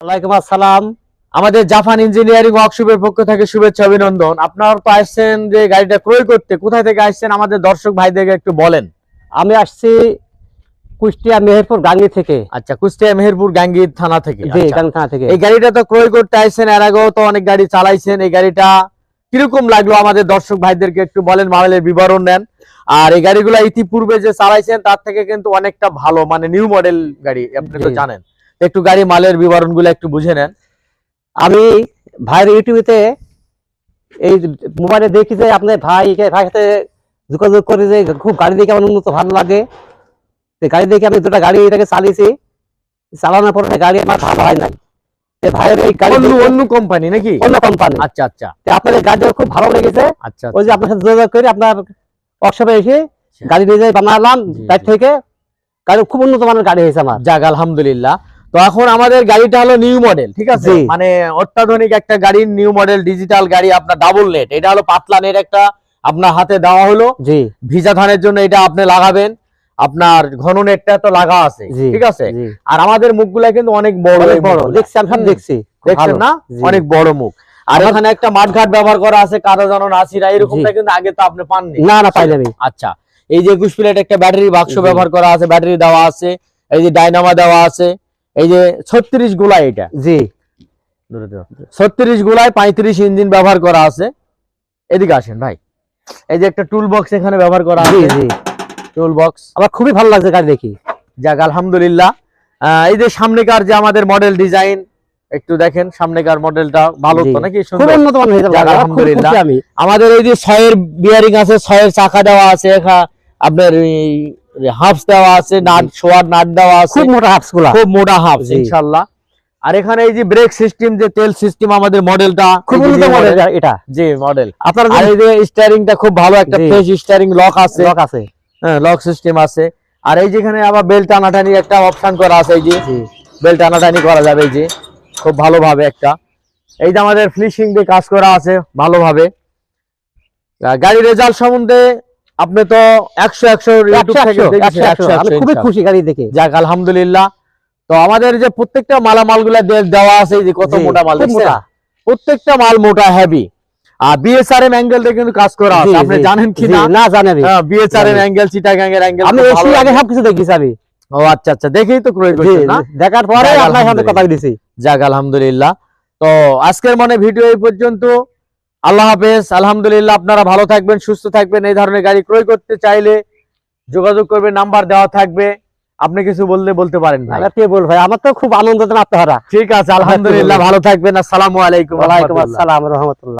ওয়ালাইকুম আসসালাম। আমাদের জাপান ইঞ্জিনিয়ারিং ওয়ার্কশপের পক্ষ থেকে শুভেচ্ছা অভিনন্দন। আপনারা তো আসছেন যে গাড়িটা ক্রয় করতে কোথায় থেকে আসছেন আমাদের দর্শক ভাইদেরকে একটু বলেন। আমি আসছি কুষ্টিয়া মেহেরপুর গাঙ্গি থেকে। আচ্ছা কুষ্টিয়া মেহেরপুর গাঙ্গীর থানা থেকে আচ্ছা। গাঙ্গি থানা থেকে। এই গাড়িটা তো ক্রয় করতে আসছেন এর আগেও তো অনেক গাড়ি চালাইছেন। এই গাড়িটা কীরকম লাগল আমাদের দর্শক ভাইদেরকে একটু বলেন মডেলের বিবরণ নেন। আর এই গাড়িগুলো ইতিপূর্বে যে চালাইছেন তার থেকে কিন্তু অনেকটা ভালো মানে নিউ মডেল গাড়ি আপনি তো জানেন। একটু গাড়ি মালের বিবরণগুলো একটু বুঝে নেন। আমি ভাইয়ের ইউটিউবেতে এই মোবাইলে দেখি যে আপনার ভাই ভাইয়ের সাথে যোগাযোগ করে যে খুব গাড়ি দেখে আমার উন্নত ভালো লাগে। গাড়ি দেখে আমি দুটা গাড়ি এটাকে চালিয়েছি। চালানোর পরে গাড়ি আমার ভালো হয় নাই। ভাইয়ের এই গাড়ি অন্য কোম্পানি নাকি? অন্য কোম্পানি আচ্ছা আচ্ছা। আপনাদের গাড়িটা খুব ভালো লেগেছে। আচ্ছা ওই যে আপনার সাথে যোগাযোগ করে আপনার ওয়ার্কশপে এসে গাড়ি নিয়ে যাই বানালাম তার থেকে। গাড়ি খুব উন্নত মানের গাড়ি হয়েছে আমার। যাক আলহামদুলিল্লাহ। তো এখন আমাদের গাড়িটা হলো নিউ মডেল ঠিক আছে? মানে অত্যাধুনিক একটা গাড়ি নিউ মডেল ডিজিটাল গাড়ি আপনার ডাবল নেট এটা হলো পাতলা নেট একটা আপনার হাতে দেওয়া হলো। জি। ভিজা ধানের জন্য এটা আপনি লাগাবেন। আপনার ঘন নেটটা তো লাগা আছে ঠিক আছে? আর আমাদের মুখগুলা কিন্তু অনেক বড় বড়। দেখছি। দেখছি। দেখছেন না? অনেক বড় মুখ। আর এখানে একটা মাঠঘাট ব্যবহার করা আছে কাদা জানো নাসিরা এরকমটা কিন্তু আগে তো আপনি পাননি। না না পাইলে আমি। আচ্ছা। এই যে একুশ প্লেট একটা ব্যাটারি বাক্স ব্যবহার করা আছে ব্যাটারি দেওয়া আছে এই যে ডাইনামা দেওয়া আছে। এই যে ছত্রিশ গোলা এটা। জি। ছত্রিশ গোলায় পঁয়ত্রিশ ইঞ্জিন ব্যবহার করা আছে। এদিকে আসেন ভাই। এই যে একটা টুল বক্স এখানে ব্যবহার করা আছে। জি। টুল বক্স আমার খুবই ভালো লাগছে গাড়ি দেখি। যাক আলহামদুলিল্লাহ। এই যে সামনেকার যে আমাদের মডেল ডিজাইন একটু দেখেন সামনেকার মডেলটা ভালো তো নাকি? আলহামদুলিল্লাহ। আমাদের এই যে ছয়ের বিয়ারিং আছে ছয়ের চাকা দেওয়া আছে আপনার হাফস দেওয়া আছে নাট শোয়ার নাট দেওয়া আছে। খুব মোটা হাফসগুলা। খুব মোটা হাফস জি। ইনশাল্লাহ। আর এখানে এই যে ব্রেক সিস্টেম যে তেল সিস্টেম আমাদের মডেলটা খুব উন্নত মানের এটা। জি মডেল আপনার এই যে স্টিয়ারিংটা খুব ভালো একটা। ফ্রেশ স্টিয়ারিং লক আছে। লক আছে। হ্যাঁ লক সিস্টেম আছে। আর এই যেখানে আবার বেল্ট টানাটানি একটা অপশন করা আছে এই যে। জি। বেল্ট টানাটানি করা যাবে এই যে। খুব ভালোভাবে একটা। এই যে আমাদের ফিনিশিং দিয়ে কাজ করা আছে ভালোভাবে। গাড়ির রেজাল্ট সম্বন্ধে আপনি তো একশো একশো। আমি খুবই খুশি গাড়ি দেখে। যাক আলহামদুলিল্লাহ। তো আমাদের যে প্রত্যেকটা মালামালগুলা দেওয়া আছে যে কত মোটা মাল। প্রত্যেকটা মাল মোটা হেভি আর বিএসআরএম অ্যাঙ্গেল দিয়ে কিন্তু কাজ করা আছে। আপনি জানেন কি না না জানি বিএসআরএম জানি। অ্যাঙ্গেল চিটাগাঙ্গের অ্যাঙ্গেল আমি এসি আগে সবকিছু দেখেছি আমি। ও আচ্ছা আচ্ছা দেখেই তো ক্রয় জি, করছেন না? দেখার পরে আপনার সাথে কথা। দিছি। যাক আলহামদুলিল্লাহ। তো আজকের মনে ভিডিও এই পর্যন্ত। আল্লাহ হাফেজ আলহামদুলিল্লাহ আপনারা ভালো থাকবেন সুস্থ থাকবেন এই ধরনের গাড়ি ক্রয় করতে চাইলে যোগাযোগ করবে নাম্বার দেওয়া থাকবে। আপনি কিছু বললে বলতে পারেন ভাই। কে বল ভাই? আমার তো খুব আনন্দ আপনারা। ঠিক আছে আলহামদুলিল্লাহ ভালো থাকবেন আসসালামু আলাইকুম ওয়ালাইকুম আসসালাম রহমতুল্লাহ।